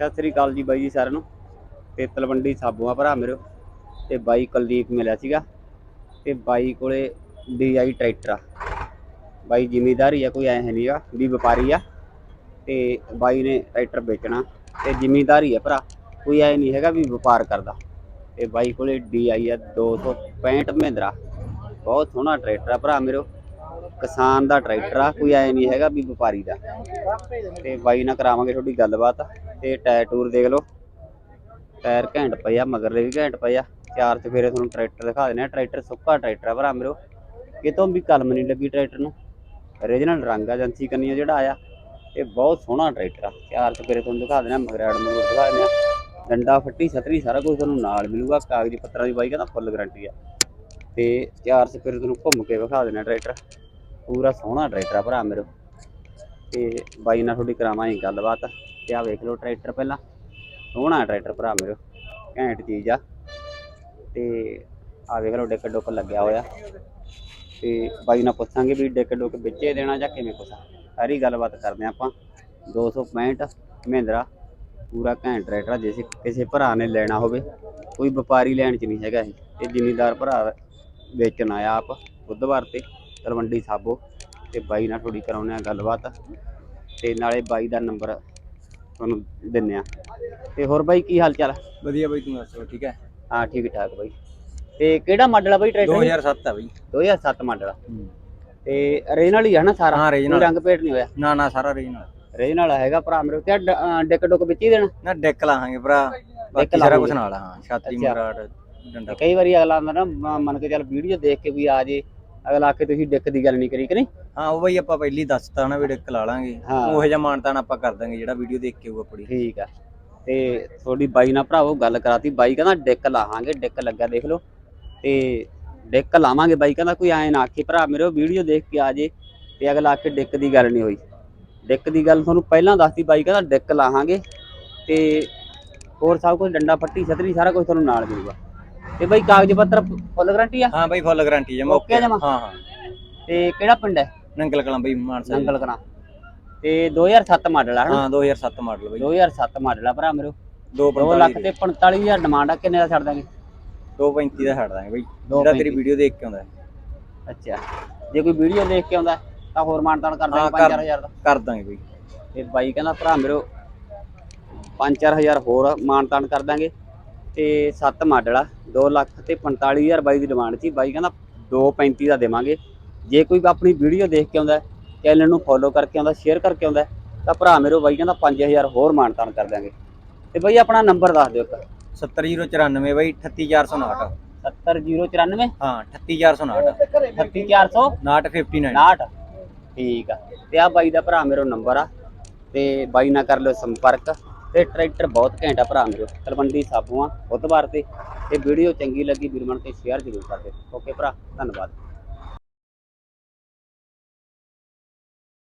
ਸਤਿ ਸ੍ਰੀ ਅਕਾਲ ਜੀ ਬਾਈ ਜੀ ਸਾਰਿਆਂ ਨੂੰ। ਤੇ ਤਲਵੰਡੀ ਸਾਬੋ ਆ ਭਰਾ ਮੇਰੇ। ਤੇ ਬਾਈ ਕੁਲਦੀਪ ਮਿਲਿਆ ਸੀਗਾ। ਤੇ ਬਾਈ ਕੋਲੇ ਡੀਆਈ ਟਰੈਕਟਰ ਆ। ਬਾਈ ਜ਼ਿਮੀਦਾਰ ਆ, ਕੋਈ ਐ ਨਹੀਂਗਾ ਵੀ ਵਪਾਰੀ ਆ। ਤੇ ਬਾਈ ਨੇ ਟਰੈਕਟਰ ਵੇਚਣਾ। ਤੇ ਜ਼ਿਮੀਦਾਰ ਆ ਭਰਾ, ਕੋਈ ਐ ਨਹੀਂ ਹੈਗਾ ਵੀ ਵਪਾਰ ਕਰਦਾ। ਤੇ ਬਾਈ ਕੋਲੇ ਡੀਆਈ ਆ 265 ਮਹਿੰਦਰਾ। ਬਹੁਤ ਸੋਹਣਾ ਟਰੈਕਟਰ ਆ ਭਰਾ ਮੇਰੇ। ਕਿਸਾਨ ਦਾ ਟਰੈਕਟਰ ਆ, ਕੋਈ ਐ ਨਹੀਂ ਹੈਗਾ ਵੀ ਵਪਾਰੀ ਦਾ। ਤੇ ਬਾਈ ਨਾਲ ਕਰਾਵਾਂਗੇ ਤੁਹਾਡੀ ਗੱਲਬਾਤ। ਤੇ ਟਾਇਰ ਟੂਰ ਦੇਖ ਲਓ। ਟਾਇਰ ਘੈਂਟ ਪਏ ਆ, ਮਗਰਲੇ ਵੀ ਘੈਂਟ ਪਏ ਆ। ਚਾਰ ਚਫੇਰੇ ਤੁਹਾਨੂੰ ਟਰੈਕਟਰ ਦਿਖਾ ਦਿੰਦੇ ਆ। ਟਰੈਕਟਰ ਸੁੱਕਾ ਟਰੈਕਟਰ ਆ ਭਰਾ ਮੇਰੋ ਕਿਤੋਂ ਵੀ ਕਲਮ ਨਹੀਂ ਲੱਗੀ ਟਰੈਕਟਰ ਨੂੰ। ਓਰੀਜਨਲ ਰੰਗ ਏਜੰਸੀ ਕੰਨੀ ਜਿਹੜਾ ਆਇਆ। ਇਹ ਬਹੁਤ ਸੋਹਣਾ ਟਰੈਕਟਰ ਆ। ਚਾਰ ਚਫੇਰੇ ਤੁਹਾਨੂੰ ਦਿਖਾ ਦਿੰਦੇ ਆ ਮਗਰਾੜ ਨੂੰ ਦਿਖਾ ਦਿੰਦੇ ਆ। ਡੰਡਾ ਫੱਟੀ ਛਤਰੀ ਸਾਰਾ ਕੁਝ ਤੁਹਾਨੂੰ ਨਾਲ ਮਿਲੂਗਾ। ਕਾਗਜ਼ ਪੱਤਰਾਂ ਦੀ ਬਾਈ ਕਹਿੰਦਾ ਫੁੱਲ ਗਾਰੰਟੀ ਆ। ਤੇ ਚਾਰ ਚਫੇਰੇ ਤੁਹਾਨੂੰ ਘੁੰਮ ਕੇ ਵਿਖਾ ਦੇਣਾ ਟਰੈਕਟਰ। ਪੂਰਾ ਸੋਹਣਾ ਟਰੈਕਟਰ ਆ ਭਰਾ ਮੇਰੋ ਤੇ ਬਾਈ ਨਾਲ ਤੁਹਾਡੀ ਕਰਾਵਾਂਗੇ ਗੱਲਬਾਤ। ਤੇ ਆ, ਵੇਖ ਲਓ ਟਰੈਕਟਰ ਪਹਿਲਾਂ। ਸੋਹਣਾ ਟਰੈਕਟਰ ਭਰਾ ਮੇਰੇ, ਘੈਂਟ ਚੀਜ਼ ਆ। ਤੇ ਆ ਵੇਖ ਲਓ ਡਿੱਕ ਡੁੱਕ ਲੱਗਿਆ ਹੋਇਆ। ਤੇ ਬਾਈ ਨਾਲ ਪੁੱਛਾਂਗੇ ਵੀ ਡਿੱਕ ਡੁੱਕ ਵਿੱਚੇ ਦੇਣਾ ਜਾਂ ਕਿਵੇਂ ਕੁਛ ਸਾਰੀ ਗੱਲਬਾਤ ਕਰਦੇ ਹਾਂ ਆਪਾਂ। 265 ਮਹਿੰਦਰਾ, ਪੂਰਾ ਘੈਂਟ ਟਰੈਕਟਰ ਜੇ ਕਿਸੇ- ਭਰਾ ਨੇ ਲੈਣਾ ਹੋਵੇ। ਕੋਈ ਵਪਾਰੀ ਲੈਣ ਚ ਨਹੀਂ ਹੈਗਾ ਇਹ। ਇਹ ਜ਼ਿਮੀਂਦਾਰ ਭਰਾ ਵੇਚਣ ਆਇਆ ਆਪ ਬੁੱਧਵਾਰ ਤੇ, ਤਲਵੰਡੀ ਸਾਬੋ। ਤੇ ਬਾਈ ਨਾਲ ਥੋੜੀ ਕਰਾਉਣੇ ਆ ਗੱਲਬਾਤ। ਤੇ ਨਾਲੇ ਬਾਈ ਦਾ ਨੰਬਰ ਤੁਹਾਨੂੰ ਦਿੰਨੇ ਆ ਤੇ ਹੋਰ ਬਾਈ ਕੀ ਹਾਲ ਚਾਲ? ਵਧੀਆ ਬਾਈ ਤੂੰ ਦੱਸੋ ਠੀਕ ਹੈ? ਹਾਂ ਠੀਕ ਠਾਕ ਬਾਈ। ਤੇ ਕਿਹੜਾ ਮਾਡਲ ਆ ਬਾਈ ਟਰੈਕਟਰ 2007 ਆ ਬਾਈ। 2007 ਮਾਡਲ ਆ। ਤੇ ਰੀਜਨਲ ਹੀ ਆ ਨਾ ਸਾਰਾ? ਹਾਂ, ਕੋਈ original। ਰੰਗ ਪੇਟ ਨਹੀਂ ਹੋਇਆ? ਨਾ ਨਾ ਸਾਰਾ ਰੀਜਨਲ ਰੀਜਨਲ ਹੈਗਾ ਭਰਾ ਮੇਰੇ ਤੇ ਡਿੱਕ ਡੁੱਕ ਵਿੱਚ ਹੀ ਦੇਣਾ? ਨਾ ਡੈਕ ਲਾਹਾਂਗੇ ਭਰਾ। ਬਾਕੀ ਸਾਰਾ। ਕੁਝ ਨਾਲ ਆ, ਹਾਂ ਛਾਤੀ ਅੱਛਾ। ਮਰਾੜ ਡੰਡਾ। ਤੇ ਕਈ ਵਾਰੀ ਅਗਲਾ ਆਂਦਾ ਨਾ ਮ- ਮੰਨ ਕੇ ਚੱਲ ਵੀਡੀਓ ਦੇਖ ਕੇ ਵੀ ਆ ਜੇ। ਅਗਲਾ ਕੇ ਤੁਸੀਂ ਡਿੱਕ ਦੀ ਗੱਲ ਨਹੀਂ ਕਰੀ ਕਿ ਨਹੀਂ? ਹਾਂ ਉਹ ਬਾਈ ਆਪਾਂ ਪਹਿਲੀ ਦੱਸਤਾ ਨਾ ਵੀ ਡੈਕ ਲਾ ਲਾਂਗੇ। ਹਾਂ। ਉਹੋ ਜਿਹਾ ਮਾਨਤਾਨ ਆਪਾਂ ਕਰ ਦਾਂਗੇ ਜਿਹੜਾ ਵੀਡੀਓ ਦੇਖ ਕੇ ਆਊਗਾ ਆਪਣੀ। ਠੀਕ ਆ। ਤੇ ਤੁਹਾਡੀ ਬਾਈ ਨਾਲ ਭਰਾਵੋ ਗੱਲ ਕਰਾਤੀ ਬਾਈ ਕਹਿੰਦਾ ਡਿੱਕ ਲਾਹਾਂਗੇ ਡਿੱਕ ਲੱਗਾ ਦੇਖ ਲਓ। ਤੇ ਡਿੱਕ ਲਾਵਾਂਗੇ ਬਾਈ ਕਹਿੰਦਾ ਕੋਈ ਐਂ ਨਾ ਆਖੇ ਭਰਾ ਮੇਰੇ ਵੀਡੀਓ ਦੇਖ ਕੇ ਆ ਜੇ ਤੇ ਅਗਲਾ ਕੇ ਡਿੱਕ ਦੀ ਗੱਲ ਨਹੀਂ ਹੋਈ। ਡਿੱਕ ਦੀ ਗੱਲ ਤੁਹਾਨੂੰ ਪਹਿਲਾਂ ਦੱਸਤੀ ਬਾਈ ਕਹਿੰਦਾ ਡਿੱਕ ਲਾਹਾਂਗੇ। ਤੇ ਹੋਰ ਸਭ ਕੁਝ ਡੰਡਾ ਫੱਟੀ ਛਤਰੀ ਸਾਰਾ ਕੁਝ ਤੁਹਾਨੂੰ ਨਾਲ ਮਿਲੂਗਾ। ਤੇ ਬਾਈ ਕਾਗਜ਼ ਪੱਤਰ ਫੁੱਲ ਗਰੰਟੀ ਆ? ਹਾਂ ਬਾਈ ਫੁੱਲ ਗਾਰੰਟੀ ਜਮਾ Okay ਆ। ਜਮਾਂ? ਹਾਂ ਹਾਂ। ਤੇ ਕਿਹੜਾ ਪਿੰਡ ਹੈ? ਨੰਗਲ ਕਲਾਂ ਬਾਈ ਮਾਨਸਾ। ਨੰਗਲ ਕਰਾਂ ਤੇ 2007 ਮਾਡਲ ਆ ਹਨਾ? ਹਾਂ 2007 ਮਾਡਲ ਬਾਈ। 2007 ਮਾਡਲ ਆ ਭਰਾ ਮੇਰੇ। 2 2 ਲੱਖ ਤੇ 45000 ਡਿਮਾਂਡ ਆ ਕਿੰਨੇ ਦਾ ਛੱਡ ਦਾਂਗੇ? 235 ਦਾ ਛੱਡ ਦਾਂਗੇ ਬਾਈ। ਜਿਹੜਾ ਤੇਰੀ। ਵੀਡੀਓ ਦੇਖ ਕੇ ਆਉਂਦਾ। ਹੈ। ਅੱਛਾ। ਜੇ ਕੋਈ ਵੀਡੀਓ ਦੇਖ ਕੇ ਆਉਂਦਾ ਤਾਂ ਹੋਰ ਮਾਨਤਾਨ ਕਰ ਦਾਂਗੇ ਹਾਂ, ਕਰ- 5000 ਦਾ। ਕਰ ਦਾਂਗੇ ਬਾਈ। ਤੇ ਬਾਈ ਕਹਿੰਦਾ ਭਰਾ ਮੇਰੇ 5-4000 ਹੋਰ ਮਾਨਤਾਨ ਕਰ ਦਾਂਗੇ। ਤੇ 7 ਮਾਡਲ ਆ 2 ਲੱਖ ਤੇ 45000 ਬਾਈ ਦੀ ਡਿਮਾਂਡ ਸੀ। ਬਾਈ ਕਹਿੰਦਾ 235 ਦਾ ਦੇਵਾਂਗੇ। ਜੇ ਕੋਈ ਆਪਣੀ ਵੀਡੀਓ ਦੇਖ ਕੇ ਆਉਂਦਾ ਚੈਨਲ ਨੂੰ ਫੋਲੋ ਕਰਕੇ ਆਉਂਦਾ ਸ਼ੇਅਰ ਕਰਕੇ ਆਉਂਦਾ ਤਾਂ ਭਰਾ ਮੇਰੇ ਬਾਈ ਕਹਿੰਦਾ 5000 ਹੋਰ ਮਾਨਤਾਨ ਕਰ ਦਾਂਗੇ ਤੇ ਬਾਈ ਆਪਣਾ ਨੰਬਰ ਦੱਸ ਦਿਓ ਇੱਕ। 70094 ਬਾਈ 38459 70094 ਹਾਂ 38459 38400 ਨਾਟ 59 59 ਠੀਕ ਆ। ਤੇ ਆ ਬਾਈ ਦਾ ਭਰਾ ਮੇਰਾ ਨੰਬਰ ਆ। ਤੇ ਬਾਈ ਨਾਲ ਕਰ ਲਿਓ ਸੰਪਰਕ। ਤੇ ਟਰੈਕਟਰ ਬਹੁਤ ਘੈਂਟ ਭਰਾ ਮੇਰੇ, ਤਲਵੰਡੀ ਸਾਬੂ ਆ ਬੁੱਧਵਾਰ ਤੇ। ਇਹ ਵੀਡੀਓ ਚੰਗੀ ਲੱਗੀ ਵੀਰ ਬਣ ਕੇ ਸ਼ੇਅਰ ਜ਼ਰੂਰ ਕਰ ਦਿਓ। ਓਕੇ ਭਰਾ, ਧੰਨਵਾਦ।